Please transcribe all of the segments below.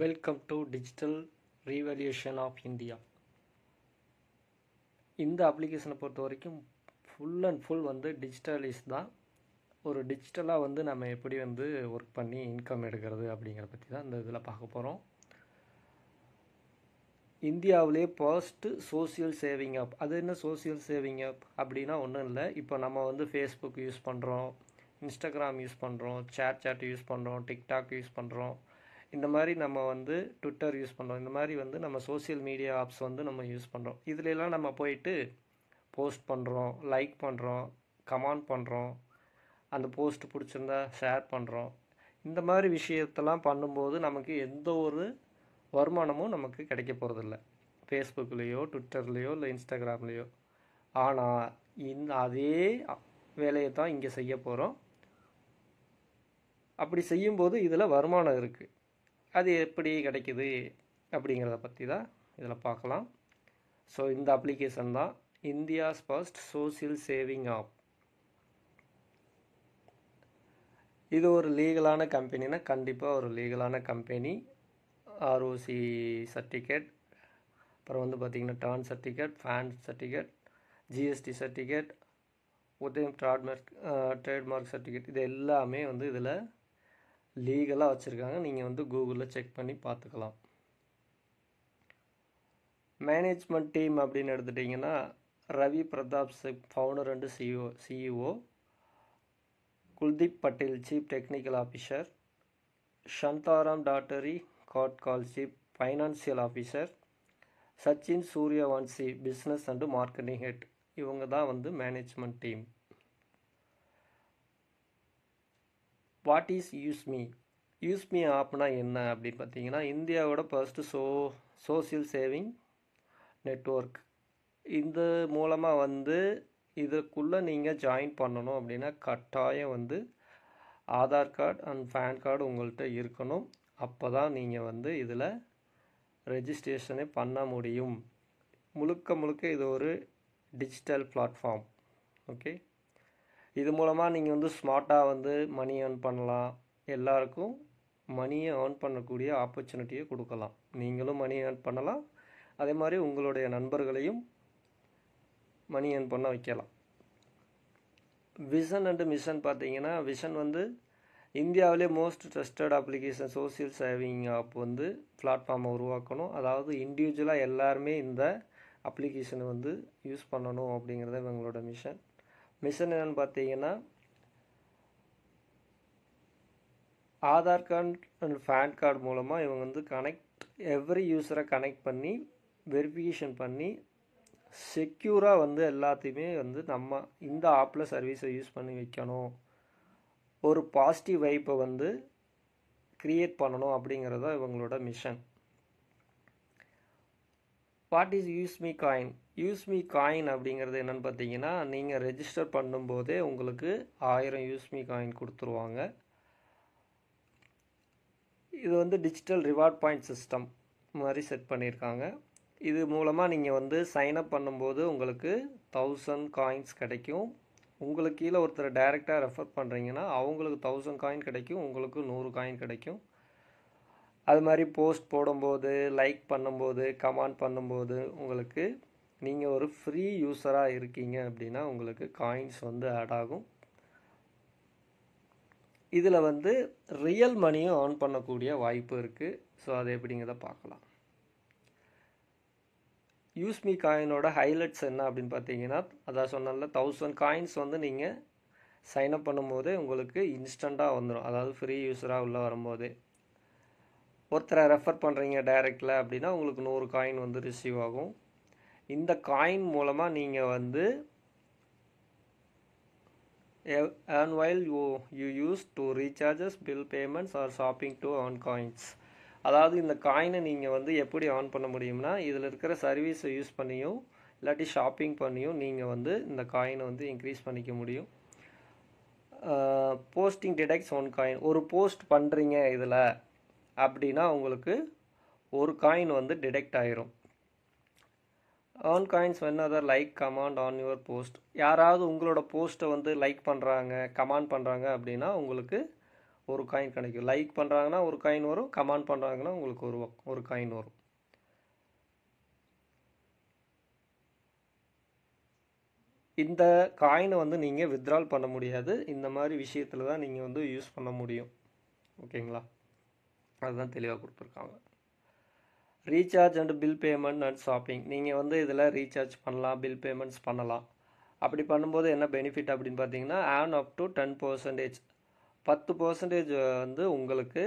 Welcome to digital revolution of India இந்த அப்ளிகேஷனை பொறுத்த வரைக்கும் ஃபுல் அண்ட் ஃபுல் வந்து டிஜிட்டலைஸ் தான். ஒரு டிஜிட்டலாக வந்து நம்ம எப்படி வந்து ஒர்க் பண்ணி இன்கம் எடுக்கிறது அப்படிங்கிறத பற்றி தான் இந்த இதில் பார்க்க போகிறோம் இந்தியாவிலே ஃபர்ஸ்ட்டு சோசியல் சேவிங் ஆப் அது என்ன சோசியல் சேவிங் ஆப் அப்படின்னா ஒன்றும் இல்லை. இப்போ நம்ம வந்து ஃபேஸ்புக் யூஸ் பண்ணுறோம் இன்ஸ்டாகிராம் யூஸ் பண்ணுறோம் சேட் சாட் யூஸ் பண்ணுறோம் டிக்டாக் யூஸ் பண்ணுறோம் இந்த மாதிரி நம்ம வந்து ட்விட்டர் யூஸ் பண்ணுறோம் இந்த மாதிரி வந்து நம்ம சோசியல் மீடியா ஆப்ஸ் வந்து நம்ம யூஸ் பண்ணுறோம் இதுலலாம் நம்ம போயிட்டு போஸ்ட் பண்ணுறோம் லைக் பண்ணுறோம் கமெண்ட் பண்ணுறோம் அந்த போஸ்ட் பிடிச்சிருந்தா ஷேர் பண்ணுறோம் இந்த மாதிரி விஷயத்தெல்லாம் பண்ணும்போது நமக்கு எந்த ஒரு வருமானமும் நமக்கு கிடைக்க போகிறதில்ல ஃபேஸ்புக்லேயோ ட்விட்டர்லேயோ இல்லை இன்ஸ்டாகிராம்லேயோ ஆனால் இந்த அதே வேலையை தான் இங்கே செய்ய போகிறோம் அப்படி செய்யும்போது இதில் வருமானம் இருக்குது அது எப்படி கிடைக்கிது அப்படிங்கிறத பற்றி தான் இதில் பார்க்கலாம். ஸோ இந்த அப்ளிகேஷன் தான் India's first social saving app இது ஒரு லீகலான கம்பெனினா கண்டிப்பாக ஒரு லீகலான கம்பெனி ஆர்ஓசி சர்டிஃபிகேட் அப்புறம் வந்து பார்த்திங்கன்னா TAN certificate PAN certificate GST certificate Udyam trademark trademark certificate இது எல்லாமே வந்து இதில் லீகலாக வச்சுருக்காங்க. நீங்கள் வந்து கூகுளில் செக் பண்ணி பார்த்துக்கலாம் மேனேஜ்மெண்ட் டீம் அப்படின்னு எடுத்துட்டிங்கன்னா Ravi Pratap Singh founder and CEO CEO Kuldeep Patel chief technical officer Shantaram டாட்டரி காட்கால் chief financial officer Sachin Suryavanshi business and marketing head இவங்க தான் வந்து management team what is UseMe UseMe Apna என்ன அப்படின்னு பார்த்தீங்கன்னா இந்தியாவோட first so social saving network இந்த மூலமாக வந்து இதுக்குள்ளே நீங்கள் ஜாயின் பண்ணணும் அப்படின்னா கட்டாயம் வந்து Aadhaar card and PAN card உங்கள்கிட்ட இருக்கணும். அப்போ தான் நீங்கள் வந்து இதில் ரெஜிஸ்ட்ரேஷனே பண்ண முடியும். முழுக்க முழுக்க இது ஒரு டிஜிட்டல் பிளாட்ஃபார்ம் ஓகே இது மூலமாக நீங்கள் வந்து ஸ்மார்ட்டாக வந்து மணி ஏர்ன் பண்ணலாம். எல்லாருக்கும் மணியை ஏர்ன் பண்ணக்கூடிய ஆப்பர்ச்சுனிட்டியை கொடுக்கலாம். நீங்களும் மணி ஏர்ன் பண்ணலாம். அதே மாதிரி உங்களுடைய நண்பர்களையும் மணி ஏர்ன் பண்ண வைக்கலாம். விஷன் அண்டு மிஷன் பார்த்தீங்கன்னா விஷன் வந்து இந்தியாவிலே most trusted application social saving app வந்து பிளாட்ஃபார்மை உருவாக்கணும். அதாவது இண்டிவிஜுவலாக எல்லாருமே இந்த அப்ளிகேஷனை வந்து யூஸ் பண்ணணும் அப்படிங்கிறத இவங்களோட மிஷன் மிஷன் என்னென்னு பார்த்தீங்கன்னா Aadhaar card and PAN card மூலமாக இவங்க வந்து கனெக்ட் எவ்ரி யூஸரை கனெக்ட் பண்ணி வெரிஃபிகேஷன் பண்ணி செக்யூராக வந்து எல்லாத்தையுமே வந்து நம்ம இந்த ஆப்பில் சர்வீஸை யூஸ் பண்ணி வைக்கணும். ஒரு பாசிட்டிவ் வைப்பை வந்து க்ரியேட் பண்ணணும் அப்படிங்கிறது தான் இவங்களோட mission what is UseMe coin UseMe coin அப்படிங்கிறது என்னென்னு பார்த்தீங்கன்னா நீங்கள் ரெஜிஸ்டர் பண்ணும்போதே உங்களுக்கு ஆயிரம் யூஸ்மி காயின் கொடுத்துருவாங்க. இது வந்து டிஜிட்டல் ரிவார்ட் பாயிண்ட் சிஸ்டம் மாதிரி செட் பண்ணியிருக்காங்க. இது மூலமாக நீங்கள் வந்து சைனப் பண்ணும்போது உங்களுக்கு தௌசண்ட் காயின்ஸ் கிடைக்கும். உங்களுக்கு கீழே ஒருத்தர் டைரெக்டாக ரெஃபர் பண்ணுறீங்கன்னா அவங்களுக்கு தௌசண்ட் காயின் கிடைக்கும் உங்களுக்கு நூறு காயின் கிடைக்கும். அது மாதிரி போஸ்ட் போடும்போது லைக் பண்ணும்போது கமெண்ட் பண்ணும்போது உங்களுக்கு நீங்கள் ஒரு ஃப்ரீ யூஸராக இருக்கீங்க அப்படின்னா உங்களுக்கு காயின்ஸ் வந்து ஆட் ஆகும். இதில் வந்து ரியல் மணியும் ஏர்ன் பண்ணக்கூடிய வாய்ப்பு இருக்குது ஸோ அது எப்படிங்கிறத பார்க்கலாம். யூஸ்மி காயினோட ஹைலைட்ஸ் என்ன அப்படின்னு பார்த்தீங்கன்னா அதான் சொன்னால தௌசண்ட் காயின்ஸ் வந்து நீங்கள் சைன் அப் பண்ணும்போதே உங்களுக்கு இன்ஸ்டண்ட்டாக வந்துடும் அதாவது ஃப்ரீ யூஸராக உள்ளே வரும்போதே. ஒருத்தரை ரெஃபர் பண்ணுறீங்க டைரெக்டில் அப்படின்னா உங்களுக்கு நூறு காயின் வந்து ரிசீவ் ஆகும். இந்த காயின் மூலமாக நீங்கள் வந்து earn while you you use to recharges bill payments or shopping to earn coins அதாவது இந்த காயினை நீங்கள் வந்து எப்படி ஆன் பண்ண முடியும்னா இதில் இருக்கிற சர்வீஸை யூஸ் பண்ணியும் இல்லாட்டி ஷாப்பிங் பண்ணியும் நீங்கள் வந்து இந்த காயினை வந்து இன்க்ரீஸ் பண்ணிக்க முடியும். போஸ்டிங் டிடெக்ட்ஸ் ஒன் காயின் ஒரு போஸ்ட் பண்ணுறீங்க இதில் அப்படின்னா உங்களுக்கு ஒரு காயின் வந்து டிடெக்ட் ஆயிரும். Earn coins when other like comment on your post யாராவது உங்களோட போஸ்ட்டை வந்து லைக் பண்ணுறாங்க கமாண்ட் பண்ணுறாங்க அப்படின்னா உங்களுக்கு ஒரு காயின் கிடைக்கும். லைக் பண்ணுறாங்கன்னா ஒரு காயின் வரும் கமெண்ட் பண்ணுறாங்கன்னா உங்களுக்கு ஒரு ஒரு காயின் வரும். இந்த காயினை வந்து நீங்கள் வித்ட்ரால் பண்ண முடியாது. இந்த மாதிரி விஷயத்தில் தான் நீங்கள் வந்து யூஸ் பண்ண முடியும். ஓகேங்களா அதுதான் தெளிவாக கொடுத்துருக்காங்க. Recharge and bill payment and shopping நீங்கள் வந்து இதில் ரீசார்ஜ் பண்ணலாம் பில் பேமெண்ட்ஸ் பண்ணலாம். அப்படி பண்ணும்போது என்ன பெனிஃபிட் அப்படின்னு பார்த்தீங்கன்னா earn up to ten percentage பத்து பர்சன்டேஜ் வந்து உங்களுக்கு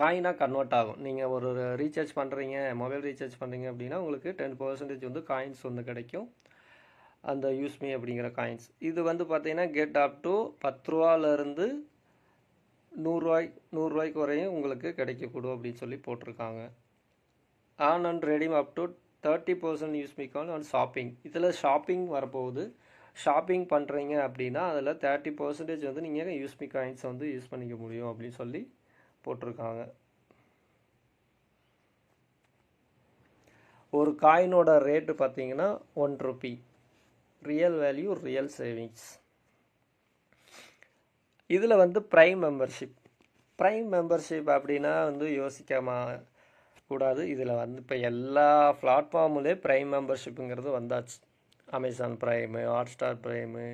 காயினாக கன்வெர்ட் ஆகும். நீங்கள் ஒரு ரீசார்ஜ் பண்ணுறீங்க மொபைல் ரீசார்ஜ் பண்ணுறீங்க அப்படின்னா உங்களுக்கு டென் பர்சன்டேஜ் வந்து காயின்ஸ் வந்து கிடைக்கும். அந்த யூஸ்மி அப்படிங்கிற காயின்ஸ் இது வந்து பார்த்தீங்கன்னா கெட் அப் டு பத்து ரூபாலேருந்து நூறுரூவாய் நூறுரூவாய்க்கு வரையும் உங்களுக்கு கிடைக்கக்கூடும் அப்படின்னு சொல்லி போட்டிருக்காங்க. Earn and redeem up to thirty percent use மிக்கான் and shopping இதில் ஷாப்பிங் வரப்போகுது. ஷாப்பிங் பண்ணுறீங்க அப்படின்னா அதில் தேர்ட்டி பர்சன்டேஜ் வந்து நீங்கள் யூஸ்மி காயின்ஸ் வந்து யூஸ் பண்ணிக்க முடியும் அப்படின்னு சொல்லி போட்டிருக்காங்க. ஒரு காயினோட ரேட்டு பார்த்தீங்கன்னா one rupee real value real savings இதில் வந்து ப்ரைம் மெம்பர்ஷிப் ப்ரைம் மெம்பர்ஷிப் அப்படின்னா வந்து யோசிக்காம கூடாது. இதில் வந்து இப்போ எல்லா பிளாட்ஃபார்முலே ப்ரைம் மெம்பர்ஷிப்புங்கிறது வந்தாச்சு. Amazon prime Hotstar prime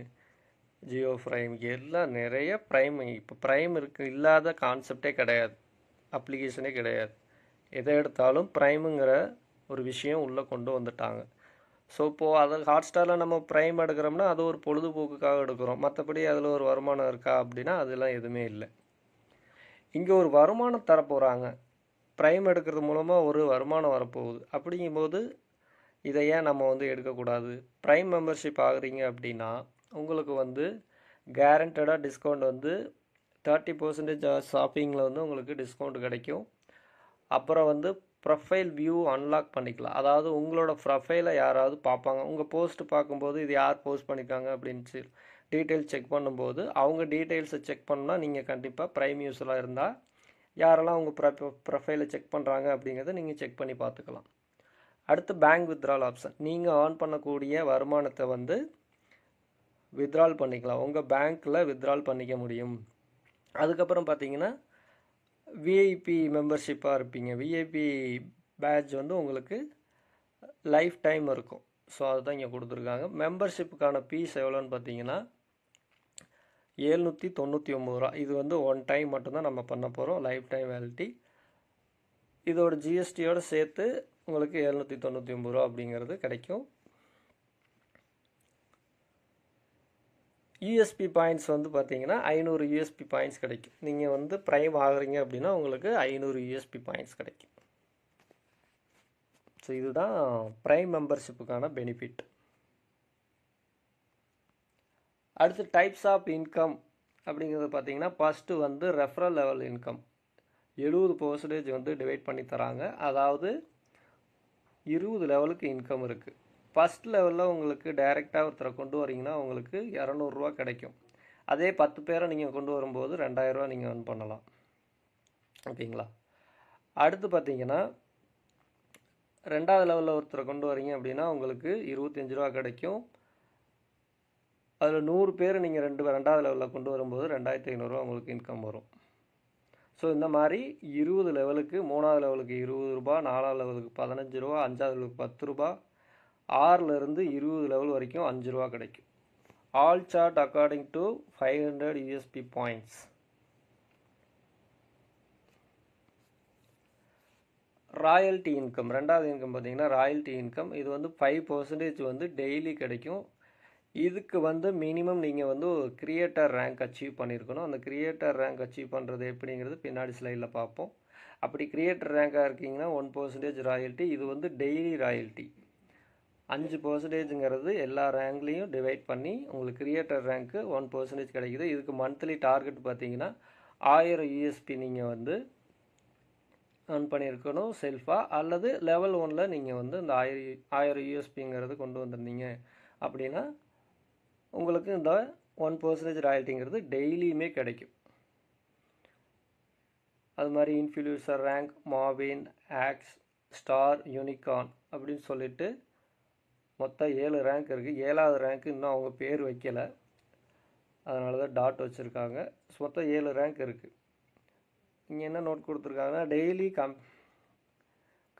Jio prime எல்லாம் நிறைய ப்ரைம் இப்போ ப்ரைம் இருக்கு. இல்லாத கான்செப்டே கிடையாது. அப்ளிகேஷனே கிடையாது. எதை எடுத்தாலும் ப்ரைமுங்கிற ஒரு விஷயம் உள்ளே கொண்டு வந்துட்டாங்க. ஸோ இப்போது அது ஹாட் ஸ்டாரில் நம்ம ப்ரைம் எடுக்கிறோம்னா அது ஒரு பொழுதுபோக்குக்காக எடுக்கிறோம். மற்றபடி அதில் ஒரு வருமானம் இருக்கா அப்படின்னா அதெல்லாம் எதுவுமே இல்லை. இங்கே ஒரு வருமானம் தரப்போகிறாங்க ப்ரைம் எடுக்கிறது மூலமாக ஒரு வருமானம் வரப்போகுது. அப்படிங்கும்போது இதை ஏன் நம்ம வந்து எடுக்கக்கூடாது? ப்ரைம் மெம்பர்ஷிப் ஆகுறீங்க அப்படின்னா உங்களுக்கு வந்து கேரண்டடாக டிஸ்கவுண்ட் வந்து தேர்ட்டி பர்சன்டேஜ் ஷாப்பிங்கில் வந்து உங்களுக்கு டிஸ்கவுண்ட் கிடைக்கும். அப்புறம் வந்து ப்ரொஃபைல் வியூ அன்லாக் பண்ணிக்கலாம். அதாவது உங்களோட ப்ரொஃபைலை யாராவது பார்ப்பாங்க. உங்கள் போஸ்ட்டு பார்க்கும்போது இது யார் போஸ்ட் பண்ணியிருக்காங்க அப்படின்ச்சு டீட்டெயில்ஸ் செக் பண்ணும்போது அவங்க டீட்டெயில்ஸை செக் பண்ணால் நீங்கள் கண்டிப்பாக ப்ரைம் யூஸ்லாம் இருந்தால் யாரெல்லாம் உங்கள் ப்ரொ ப்ரொஃபைலை செக் பண்ணுறாங்க அப்படிங்கிறத நீங்கள் செக் பண்ணி பார்த்துக்கலாம். அடுத்து பேங்க் வித்ட்ரால் ஆப்ஷன் நீங்கள் ஆன் பண்ணக்கூடிய வருமானத்தை வந்து வித்ட்ரால் பண்ணிக்கலாம். உங்கள் பேங்க்கில் வித்ட்ரால் பண்ணிக்க முடியும். அதுக்கப்புறம் பார்த்தீங்கன்னா விஐபி மெம்பர்ஷிப்பாக இருப்பீங்க. விஐபி பேட்ச் வந்து உங்களுக்கு லைஃப் டைம் இருக்கும். ஸோ அதுதான் இங்கே கொடுத்துருக்காங்க. மெம்பர்ஷிப்புக்கான ஃபீஸ் எவ்வளோன்னு பார்த்தீங்கன்னா ஏழ்நூற்றி தொண்ணூற்றி ஒம்பது ரூபா. இது வந்து ஒன் டைம் மட்டும்தான் நம்ம பண்ண போகிறோம் லைஃப் டைம் வேலிட்டி இதோட ஜிஎஸ்டியோடு சேர்த்து உங்களுக்கு எழுநூற்றி தொண்ணூற்றி ஒம்பது ரூபா அப்படிங்கிறது கிடைக்கும். யூஎஸ்பி பாயிண்ட்ஸ் வந்து பார்த்தீங்கன்னா ஐநூறு யூஎஸ்பி பாயிண்ட்ஸ் கிடைக்கும். நீங்கள் வந்து ப்ரைம் ஆகுறீங்க அப்படின்னா உங்களுக்கு ஐநூறு யூஎஸ்பி பாயிண்ட்ஸ் கிடைக்கும். ஸோ இதுதான் ப்ரைம் மெம்பர்ஷிப்புக்கான பெனிஃபிட் அடுத்து டைப்ஸ் ஆஃப் இன்கம் அப்படிங்கிறது பார்த்தீங்கன்னா ஃபஸ்ட்டு வந்து ரெஃபரல் லெவல் இன்கம் எழுபது பர்சன்டேஜ் வந்து டிவைட் பண்ணி தராங்க. அதாவது இருபது லெவலுக்கு இன்கம் இருக்குது ஃபஸ்ட் லெவலில் உங்களுக்கு டைரெக்டாக ஒருத்தரை கொண்டு வரீங்கன்னா உங்களுக்கு இரநூறுவா கிடைக்கும். அதே பத்து பேரை நீங்கள் கொண்டு வரும்போது ரெண்டாயிரரூவா நீங்கள் ஏர்ன் பண்ணலாம். ஓகேங்களா? அடுத்து பார்த்தீங்கன்னா ரெண்டாவது லெவலில் ஒருத்தரை கொண்டு வரீங்க அப்படின்னா உங்களுக்கு இருபத்தஞ்சி ரூபா கிடைக்கும். அதில் நூறு பேர் நீங்கள் ரெண்டு ரெண்டாவது லெவலில் கொண்டு வரும்போது ரெண்டாயிரத்தி ஐநூறுரூவா உங்களுக்கு இன்கம் வரும். ஸோ இந்த மாதிரி இருபது லெவலுக்கு மூணாவது லெவலுக்கு இருபது ரூபா நாலாவது லெவலுக்கு பதினஞ்சு ரூபா அஞ்சாவது லெவலுக்கு பத்து ரூபா ஆறுலேருந்து இருபது லெவல் வரைக்கும் அஞ்சு ரூபா கிடைக்கும். All chart according to five hundred USP points royalty income ரெண்டாவது இன்கம் பார்த்தீங்கன்னா ராயல்ட்டி இன்கம் இது வந்து ஃபைவ் பர்சன்டேஜ் வந்து டெய்லி கிடைக்கும். இதுக்கு வந்து மினிமம் நீங்கள் வந்து ஒரு கிரியேட்டர் ரேங்க் அச்சீவ் பண்ணியிருக்கணும் அந்த கிரியேட்டர் ரேங்க் அச்சீவ் பண்ணுறது எப்படிங்கிறது பின்னாடி ஸ்லைடில் பார்ப்போம். அப்படி கிரியேட்டர் ரேங்காக இருக்கீங்கன்னா ஒன் பர்சன்டேஜ் ராயல்ட்டி இது வந்து டெய்லி ராயல்ட்டி அஞ்சு பர்சன்டேஜுங்கிறது எல்லா ரேங்க்லேயும் டிவைட் பண்ணி உங்களுக்கு கிரியேட்டர் ரேங்க்கு ஒன் பர்சன்டேஜ் கிடைக்குது. இதுக்கு மந்த்லி டார்கெட் பார்த்தீங்கன்னா ஆயிரம் யூஎஸ்பி நீங்கள் வந்து ஏர்ன் பண்ணியிருக்கணும் செல்ஃபாக அல்லது லெவல் ஒனில் நீங்கள் வந்து இந்த ஆயிரம் ஆயிரம் யூஎஸ்பிங்கிறது கொண்டு வந்திருந்தீங்க அப்படின்னா உங்களுக்கு இந்த ஒன் பர்சன்டேஜ் ராயல்ட்டிங்கிறது டெய்லியுமே கிடைக்கும். அது மாதிரி influencer rank maven ox star unicorn அப்படின்னு சொல்லிட்டு மொத்தம் ஏழு ரேங்க் இருக்குது ஏழாவது ரேங்க் இன்னும் அவங்க பேர் வைக்கலை. அதனால தான் டாட் வச்சுருக்காங்க மொத்தம் ஏழு ரேங்க் இருக்குது இங்கே என்ன நோட் கொடுத்துருக்காங்கன்னா daily come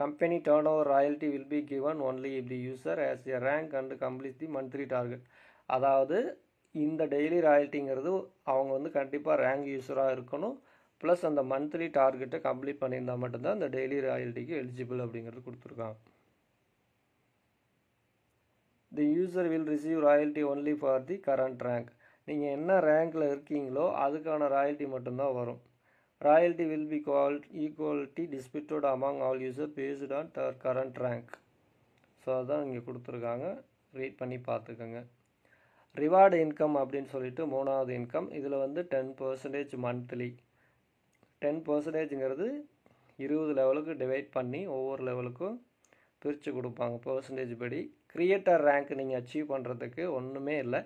company turnover royalty will be given only if the user as a rank and complete the monthly target அதாவது இந்த டெய்லி ராயல்ட்டிங்கிறது அவங்க வந்து கண்டிப்பாக ரேங்க் யூஸராக இருக்கணும். ப்ளஸ் அந்த மந்த்லி டார்கெட்டை கம்ப்ளீட் பண்ணியிருந்தால் மட்டும்தான் அந்த டெய்லி ராயல்ட்டிக்கு எலிஜிபிள் அப்படிங்கிறது கொடுத்துருக்காங்க. The user will receive royalty only for the current rank நீங்கள் என்ன ரேங்கில் இருக்கீங்களோ அதுக்கான ராயல்ட்டி மட்டும்தான் வரும். Royalty will be call equality distributed among all user based on their current rank so அதான் இங்கே கொடுத்துருக்காங்க. ரீட் பண்ணி பார்த்துக்கோங்க. ரிவார்டு இன்கம் அப்படின்னு சொல்லிட்டு மூணாவது இன்கம் இதில் வந்து டென் பர்சன்டேஜ் மந்த்லி டென் பர்சன்டேஜுங்கிறது இருபது லெவலுக்கு டிவைட் பண்ணி ஒவ்வொரு லெவலுக்கும் பிரித்து கொடுப்பாங்க. பர்சன்டேஜ் படி கிரியேட்டர் ரேங்க் நீங்கள் அச்சீவ் பண்ணுறதுக்கு ஒன்றுமே இல்லை.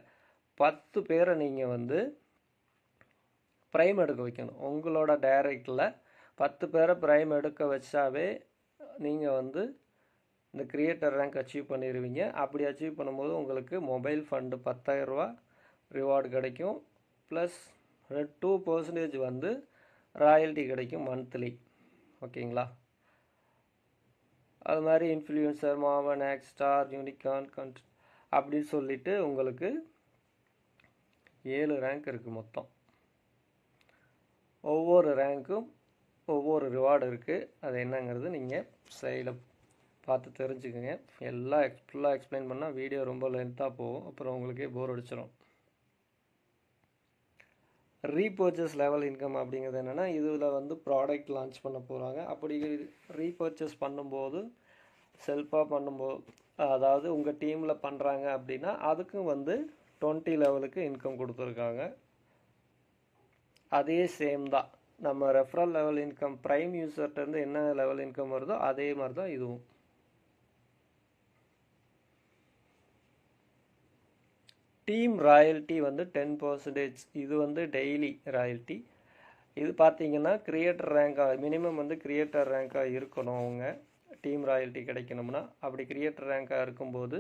பத்து பேரை நீங்கள் வந்து ப்ரைம் எடுக்க வைக்கணும். உங்களோட டைரக்டில் பத்து பேரை ப்ரைம் எடுக்க வச்சாவே நீங்கள் வந்து இந்த கிரியேட்டர் ரேங்க் அச்சீவ் பண்ணிடுவீங்க அப்படி அச்சீவ் பண்ணும்போது உங்களுக்கு மொபைல் ஃபண்டு பத்தாயிரரூவா ரிவார்டு கிடைக்கும். ப்ளஸ் டூ பர்சன்டேஜ் வந்து ராயல்ட்டி கிடைக்கும் மந்த்லி ஓகேங்களா அது மாதிரி இன்ஃப்ளூயன்சர் மாவன் ஆக்ஸ்டார் யூனிகான் கண்ட் அப்படின்னு சொல்லிட்டு உங்களுக்கு ஏழு ரேங்க் இருக்குது மொத்தம். ஒவ்வொரு ரேங்க்கும் ஒவ்வொரு ரிவார்டு இருக்குது அது என்னங்கிறது நீங்கள் சைடில் பார்த்து தெரிஞ்சுக்கோங்க. எல்லாம் எக்ஸ் ஃபுல்லாக எக்ஸ்பிளைன் பண்ணால் வீடியோ ரொம்ப லென்த்தாக போகும். அப்புறம் உங்களுக்கே போர் அடிச்சிடும் ரீபர்ச்சஸ் லெவல் இன்கம் அப்படிங்கிறது என்னென்னா இதில் வந்து ப்ராடக்ட் லான்ச் பண்ண போகிறாங்க அப்படி ரீபர்ச்சஸ் பண்ணும்போது செல்ஃபாக பண்ணும்போது அதாவது உங்கள் டீமில் பண்ணுறாங்க அப்படின்னா அதுக்கும் வந்து டுவெண்ட்டி லெவலுக்கு இன்கம் கொடுத்துருக்காங்க. அதே சேம் தான். நம்ம ரெஃபரல் லெவல் இன்கம் ப்ரைம் யூசர்ட்டேருந்து என்ன லெவல் இன்கம் வருதோ அதே மாதிரி தான் இதுவும். டீம் ராயல்ட்டி வந்து டென் பர்சன்டேஜ். இது வந்து டெய்லி ராயல்ட்டி. இது பார்த்தீங்கன்னா கிரியேட்டர் ரேங்காக மினிமம் வந்து கிரியேட்டர் ரேங்காக இருக்கணும் அவங்க. டீம் ராயல்ட்டி கிடைக்கணும்னா. அப்படி கிரியேட்டர் ரேங்காக இருக்கும்போது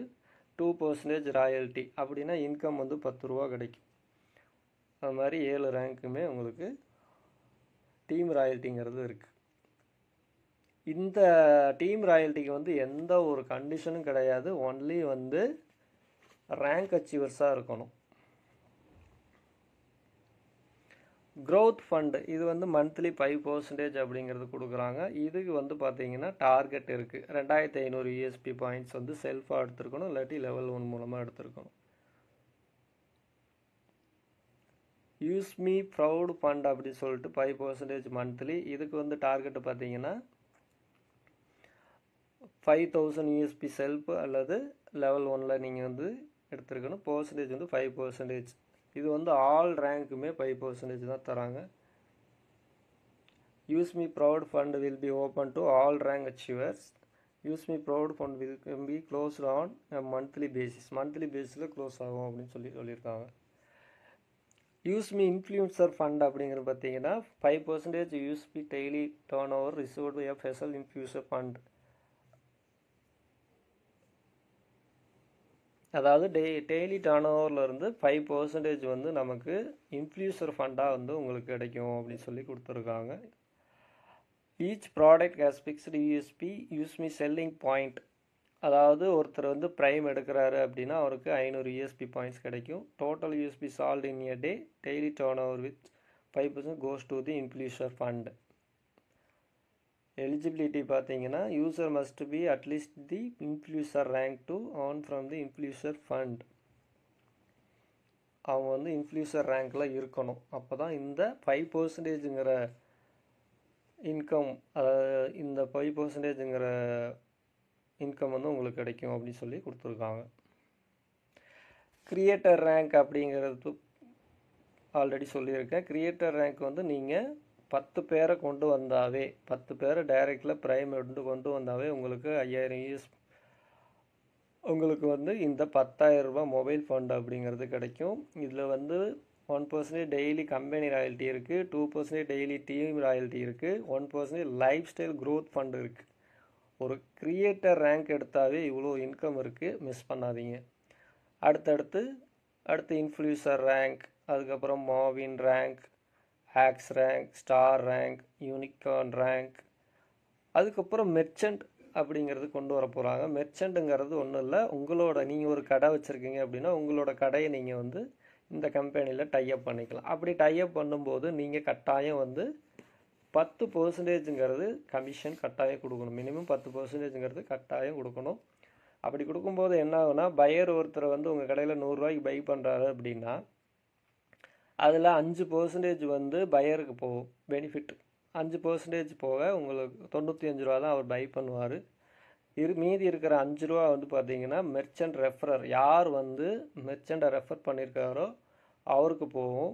டூ பர்சன்டேஜ் ராயல்ட்டி. அப்படின்னா இன்கம் வந்து பத்து ரூபா கிடைக்கும். அது மாதிரி ஏழு ரேங்க்குமே உங்களுக்கு டீம் ராயல்ட்டிங்கிறது இருக்குது இந்த டீம் ராயல்ட்டிக்கு வந்து எந்த ஒரு கண்டிஷனும் கிடையாது. ஒன்லி வந்து ரேங்க் அச்சீவர்ஸாக இருக்கணும். க்ரோத் ஃபண்டு இது வந்து மந்த்லி ஃபைவ் பர்சன்டேஜ் அப்படிங்கிறது கொடுக்குறாங்க. இதுக்கு வந்து பார்த்தீங்கன்னா டார்கெட் இருக்குது ரெண்டாயிரத்தி ஐநூறு யூஎஸ்பி பாயிண்ட்ஸ் வந்து செல்ஃபாக எடுத்துருக்கணும் இல்லாட்டி லெவல் ஒன் மூலமாக எடுத்துருக்கணும். யூஸ் மீ ப்ரௌடு ஃபண்ட் அப்படின்னு சொல்லிட்டு ஃபைவ் பர்சன்டேஜ் மந்த்லி இதுக்கு வந்து டார்கெட்டு பார்த்தீங்கன்னா ஃபைவ் தௌசண்ட் யூஎஸ்பி செல்ஃப் அல்லது லெவல் ஒனில் நீங்கள் வந்து எடுத்துருக்கணும். பர்சன்டேஜ் வந்து ஃபைவ் பர்சன்டேஜ் இது வந்து ஆல் ரேங்க்குமே ஃபைவ் பர்சன்டேஜ் தான் தராங்க. Use Me proud fund will be open to all rank achievers Use Me proud fund will be close on monthly basis monthly பேஸில் க்ளோஸ் ஆகும் அப்படின்னு சொல்லி சொல்லியிருக்காங்க. யூஸ் மீ இன்ஃப்ளூயன்சர் ஃபண்ட் அப்படிங்கிறது பார்த்தீங்கன்னா five percentage use P daily turnover reserved F SL influencer fund அதாவது டெய் daily turn ஓவர்லேருந்து ஃபைவ் பர்சன்டேஜ் வந்து நமக்கு இன்ஃப்ளூசர் ஃபண்டாக வந்து உங்களுக்கு கிடைக்கும் அப்படின்னு சொல்லி கொடுத்துருக்காங்க. Each product has fixed USP UseMe selling point அதாவது ஒருத்தர் வந்து ப்ரைம் எடுக்கிறாரு அப்படின்னா அவருக்கு ஐநூறு யூஎஸ்பி பாயிண்ட்ஸ் கிடைக்கும். Total USP sold in a day daily turnover with five percent goes to the influencer fund eligibility பார்த்தீங்கன்னா user must be at least the influencer rank two on from the influencer fund அவங்க வந்து influencer ரேங்க்கில் இருக்கணும். அப்போ தான் இந்த five பர்சன்டேஜுங்கிற income அதாவது இந்த five பர்சன்டேஜுங்கிற income வந்து உங்களுக்கு கிடைக்கும் அப்படின்னு சொல்லி கொடுத்துருக்காங்க. கிரியேட்டர் ரேங்க் அப்படிங்கிறது ஆல்ரெடி சொல்லியிருக்கேன். கிரியேட்டர் ரேங்க் வந்து நீங்கள் பத்து பேரை கொண்டு வந்தாவே பத்து பேரை டைரெக்டில் ப்ரைம் எடுத்து கொண்டு வந்தாவே உங்களுக்கு ஐயாயிரம் யூஸ் உங்களுக்கு வந்து இந்த பத்தாயிரம் ரூபாய் மொபைல் ஃபண்ட் அப்படிங்கிறது கிடைக்கும். இதில் வந்து one percentage daily company royalty இருக்குது two percentage daily team royalty இருக்குது one percentage lifestyle growth fund இருக்குது ஒரு கிரியேட்டர் ரேங்க் எடுத்தாவே இவ்வளோ இன்கம் இருக்குது மிஸ் பண்ணாதீங்க. அடுத்தடுத்து அடுத்து இன்ஃப்ளூசர் ரேங்க் அதுக்கப்புறம் maven rank aux rank star rank unicorn rank அதுக்கப்புறம் மெர்ச்சன்ட் அப்படிங்கிறது கொண்டு வர போகிறாங்க மெர்ச்சண்ட்டுங்கிறது ஒன்றும் இல்லை. உங்களோட நீங்கள் ஒரு கடை வச்சுருக்கீங்க அப்படின்னா உங்களோட கடையை நீங்கள் வந்து இந்த கம்பெனியில் டைஅப் பண்ணிக்கலாம். அப்படி டைஅப் பண்ணும்போது நீங்கள் கட்டாயம் வந்து பத்து பர்சன்டேஜுங்கிறது கமிஷன் கட்டாயம் கொடுக்கணும். மினிமம் பத்து பர்சன்டேஜுங்கிறது கட்டாயம் கொடுக்கணும். அப்படி கொடுக்கும்போது என்ன ஆகுனா பையர் ஒருத்தர் வந்து உங்கள் கடையில் நூறுரூவாய்க்கு பை பண்ணுறாரு அப்படின்னா அதில் அஞ்சு பர்சன்டேஜ் வந்து பையருக்கு போகும் பெனிஃபிட் அஞ்சு பர்சன்டேஜ் போக உங்களுக்கு தொண்ணூற்றி அஞ்சு ரூபா தான் அவர் பை பண்ணுவார். இரு மீதி இருக்கிற அஞ்சு ரூபா வந்து பார்த்தீங்கன்னா மெர்ச்சன்ட் ரெஃபரர் யார் வந்து மெர்ச்சண்ட்டை ரெஃபர் பண்ணியிருக்காரோ அவருக்கு போகும்.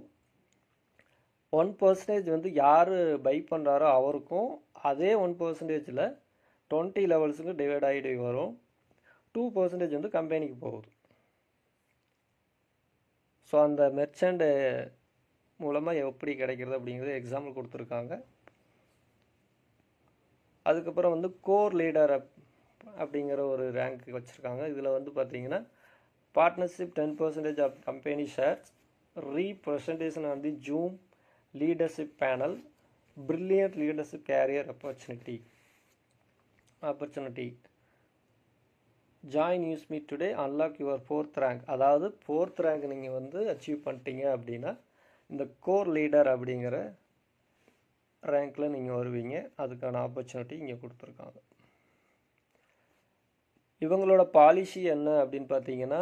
ஒன் பர்சன்டேஜ் வந்து யார் பை பண்ணுறாரோ அவருக்கும் அதே ஒன் பர்சன்டேஜில் டுவெண்ட்டி லெவல்ஸுக்கு டிவைட் ஆகிட்டு வரும். டூ பர்சன்டேஜ் வந்து கம்பெனிக்கு போகுது. ஸோ அந்த மெர்ச்சண்ட் மூலமாக எப்படி கிடைக்கிறது அப்படிங்கிறது எக்ஸாம்பிள் கொடுத்துருக்காங்க. அதுக்கப்புறம் வந்து கோர் லீடர் அப் அப்படிங்கிற ஒரு ரேங்க் வச்சுருக்காங்க. இதில் வந்து பார்த்தீங்கன்னா partnership ten percentage of company shares representation on the zoom leadership panel brilliant leadership career opportunity opportunity join Use Me today unlock your fourth rank அதாவது ஃபோர்த் ரேங்க் நீங்கள் வந்து அச்சீவ் பண்ணிட்டீங்க அப்படின்னா இந்த கோர் லீடர் அப்படிங்கிற ரேங்க்கில் நீங்கள் வருவீங்க. அதுக்கான ஆப்பர்ச்சுனிட்டி இங்கே கொடுத்துருக்காங்க. இவங்களோட பாலிசி என்ன அப்படின்னு பார்த்தீங்கன்னா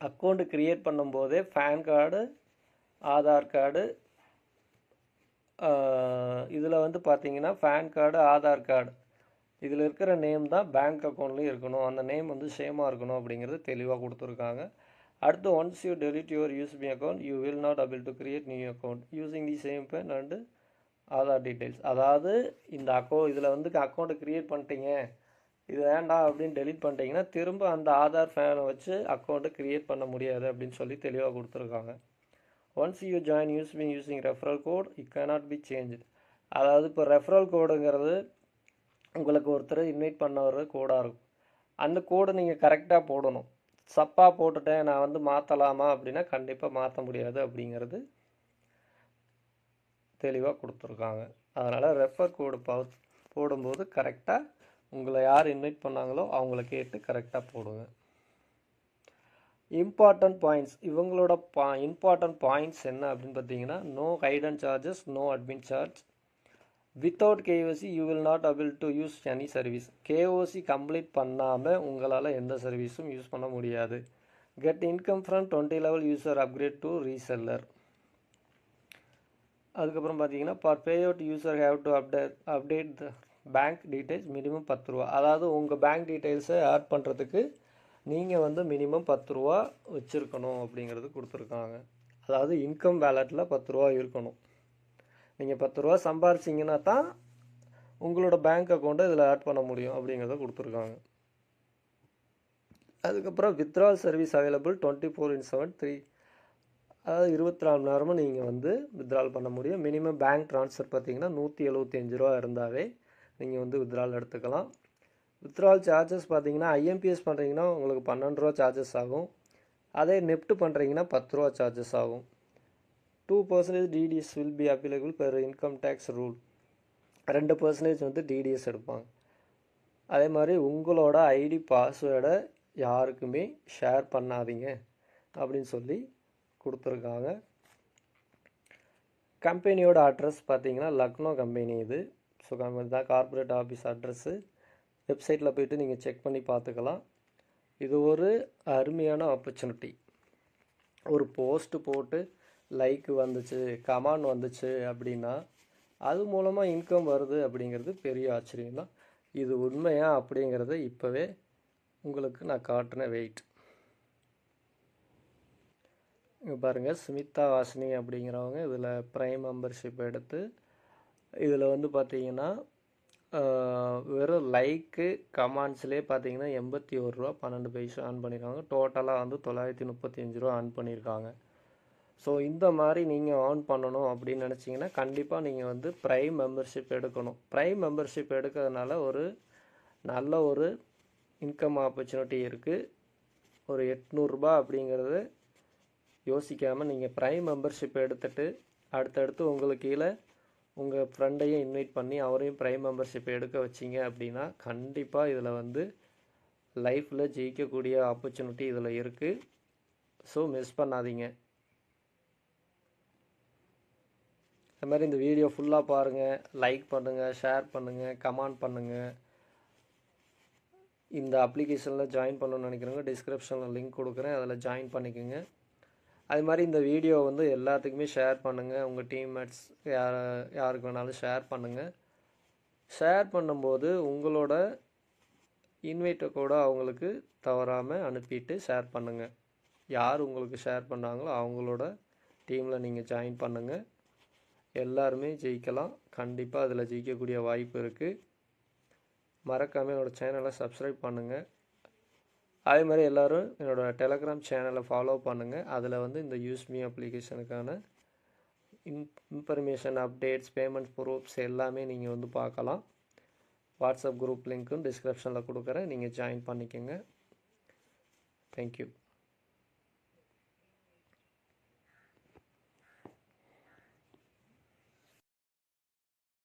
அக்கௌண்ட்டு க்ரியேட் பண்ணும்போதே பேன் கார்டு ஆதார் கார்டு இதில் வந்து பார்த்தீங்கன்னா பேன் கார்டு ஆதார் கார்டு இதில் இருக்கிற நேம் தான் பேங்க் அக்கௌண்ட்லேயும் இருக்கணும். அந்த நேம் வந்து சேமாக இருக்கணும் அப்படிங்கிறது தெளிவாக கொடுத்துருக்காங்க. அடுத்து once you delete your USP account you will not able to create new account using the same PAN and Aadhaar details அதாவது இந்த அக்கௌண்ட் இதில் வந்து அக்கௌண்ட்டை க்ரியேட் பண்ணிட்டீங்க. இது வேண்டாம் அப்படின்னு டெலிட் பண்ணிட்டீங்கன்னா திரும்ப அந்த ஆதார் ஃபேனை வச்சு அக்கௌண்ட்டை க்ரியேட் பண்ண முடியாது அப்படின்னு சொல்லி தெளிவாக கொடுத்துருக்காங்க. Once you join use P using referral code it cannot be change அதாவது இப்போ ரெஃபரல் கோடுங்கிறது உங்களுக்கு ஒருத்தர் இன்வைட் பண்ண கோடாக இருக்கும். அந்த கோடை நீங்கள் கரெக்டாக போடணும். சப்பாக போட்டுட்டேன் நான் வந்து மாற்றலாமா அப்படின்னா கண்டிப்பாக மாற்ற முடியாது அப்படிங்கிறது தெளிவாக கொடுத்துருக்காங்க. அதனால் ரெஃபர் கோடு பா போடும்போது கரெக்டாக உங்களை யார் இன்வைட் பண்ணாங்களோ அவங்கள கேட்டு கரெக்டாக போடுங்க. இம்பார்ட்டன்ட் பாயிண்ட்ஸ் இவங்களோட பா இம்பார்ட்டன்ட் பாயிண்ட்ஸ் என்ன அப்படின்னு பார்த்தீங்கன்னா no hidden charges no admin charge without KYC you will not able to use any service KYC complete பண்ணாமல் உங்களால் எந்த சர்வீஸும் யூஸ் பண்ண முடியாது. Get income from twenty level user upgrade to reseller அதுக்கப்புறம் பார்த்தீங்கன்னா for pay out user have to update update the bank details minimum பத்து ரூபா. அதாவது உங்கள் பேங்க் டீட்டெயில்ஸை ஆட் பண்ணுறதுக்கு நீங்கள் வந்து மினிமம் பத்து ரூபா வச்சுருக்கணும் அப்படிங்கிறது கொடுத்துருக்காங்க. அதாவது இன்கம் வேலெட்டில் பத்து ரூபா இருக்கணும். நீங்கள் பத்து ரூபா சம்பாரிச்சிங்கன்னா தான் உங்களோட பேங்க் அக்கௌண்ட்டை இதில் ஆட் பண்ண முடியும் அப்படிங்கிறத கொடுத்துருக்காங்க. அதுக்கப்புறம் withdraw service available twenty four in seven three அதாவது இருபத்தி நாலு மணி நேரமும் நீங்கள் வந்து வித்ட்ரால் பண்ண முடியும். மினிமம் பேங்க் ட்ரான்ஸ்ஃபர் பார்த்தீங்கன்னா நூற்றி எழுபத்தஞ்சு ரூபா இருந்தாவே நீங்கள் வந்து வித்ட்ரால் எடுத்துக்கலாம். வித்ட்ரால் சார்ஜஸ் பார்த்தீங்கன்னா ஐஎம்பிஎஸ் பண்ணுறீங்கன்னா உங்களுக்கு பன்னெண்டு ரூபா சார்ஜஸ் ஆகும். அதே நெஃப்ட் பண்ணுறீங்கன்னா பத்து ரூபா சார்ஜஸ் ஆகும். Two percentage TDS will be available per income tax rule ரெண்டு பர்சன்டேஜ் வந்து டிடிஎஸ் எடுப்பாங்க. அதே மாதிரி உங்களோட ஐடி பாஸ்வேர்டை யாருக்குமே ஷேர் பண்ணாதீங்க அப்படின்னு சொல்லி கொடுத்துருக்காங்க. கம்பெனியோட அட்ரஸ் பார்த்தீங்கன்னா லக்னோ கம்பெனி இது. ஸோ கம்பெனி தான் கார்ப்பரேட் ஆஃபீஸ் அட்ரஸ்ஸு வெப்சைட்டில் போய்ட்டு நீங்கள் செக் பண்ணி பார்த்துக்கலாம். இது ஒரு அருமையான ஆப்பர்ச்சுனிட்டி ஒரு போஸ்ட்டு போட்டு லைக்கு வந்துச்சு கமாண்ட் வந்துச்சு அப்படின்னா அது மூலமாக இன்கம் வருது அப்படிங்கிறது பெரிய ஆச்சரியம் தான். இது உண்மையா அப்படிங்கிறத இப்போவே உங்களுக்கு நான் காட்டின வெயிட் இங்கே பாருங்கள் சுமிதா வாசினி அப்படிங்கிறவங்க இதில் ப்ரைம் மெம்பர்ஷிப் எடுத்து இதில் வந்து பார்த்தீங்கன்னா வெறும் லைக்கு கமாண்ட்ஸ்லேயே பார்த்தீங்கன்னா எண்பத்தி ஒரு ரூபா பன்னெண்டு பைசா ஆன் பண்ணியிருக்காங்க டோட்டலாக வந்து தொள்ளாயிரத்தி முப்பத்தி அஞ்சு ரூபா ஆன் பண்ணியிருக்காங்க ஸோ இந்த மாதிரி நீங்கள் ஆன் பண்ணணும் அப்படின்னு நினச்சிங்கன்னா கண்டிப்பாக நீங்கள் வந்து ப்ரைம் மெம்பர்ஷிப் எடுக்கணும். ப்ரைம் மெம்பர்ஷிப் எடுக்கிறதுனால ஒரு நல்ல ஒரு இன்கம் ஆப்பர்ச்சுனிட்டி இருக்குது ஒரு எட்நூறுரூபா அப்படிங்கிறது யோசிக்காமல் நீங்கள் ப்ரைம் மெம்பர்ஷிப் எடுத்துகிட்டு அடுத்தடுத்து உங்களுக்கு கீழே உங்கள் ஃப்ரெண்டையும் இன்வைட் பண்ணி அவரையும் ப்ரைம் மெம்பர்ஷிப் எடுக்க வச்சிங்க அப்படின்னா கண்டிப்பாக இதில் வந்து லைஃப்பில் ஜெயிக்கக்கூடிய ஆப்பர்ச்சுனிட்டி இதில் இருக்குது ஸோ மிஸ் பண்ணாதீங்க. அது மாதிரி இந்த வீடியோ ஃபுல்லாக பாருங்கள் லைக் பண்ணுங்கள் ஷேர் பண்ணுங்கள் கமெண்ட் பண்ணுங்கள் இந்த அப்ளிகேஷனில் ஜாயின் பண்ணணும்னு நினைக்கிறவங்க டிஸ்கிரிப்ஷனில் லிங்க் கொடுக்குறேன் அதில் ஜாயின் பண்ணிக்கோங்க. அது மாதிரி இந்த வீடியோ வந்து எல்லாத்துக்குமே ஷேர் பண்ணுங்கள் உங்கள் டீம்மேட்ஸ் யார் யாருக்கு வேணாலும் ஷேர் பண்ணுங்கள் ஷேர் பண்ணும்போது உங்களோட இன்வைட்டை கூட அவங்களுக்கு தவறாமல் அனுப்பிட்டு ஷேர் பண்ணுங்கள் யார் உங்களுக்கு ஷேர் பண்ணாங்களோ அவங்களோட டீமில் நீங்கள் ஜாயின் பண்ணுங்கள் எல்லாருமே ஜெயிக்கலாம். கண்டிப்பாக அதில் ஜெயிக்கக்கூடிய வாய்ப்பு இருக்குது மறக்காமல் என்னோடய சேனலை சப்ஸ்கிரைப் பண்ணுங்கள் அதே மாதிரி எல்லோரும் என்னோடய டெலகிராம் சேனலை ஃபாலோ பண்ணுங்கள் அதில் வந்து இந்த யூஸ்மி அப்ளிகேஷனுக்கான in information updates payment proofs எல்லாமே நீங்கள் வந்து பார்க்கலாம். வாட்ஸ்அப் குரூப் லிங்க்கும் டிஸ்கிரிப்ஷனில் கொடுக்குறேன். நீங்கள் ஜாயின் பண்ணிக்கோங்க. தேங்க்யூ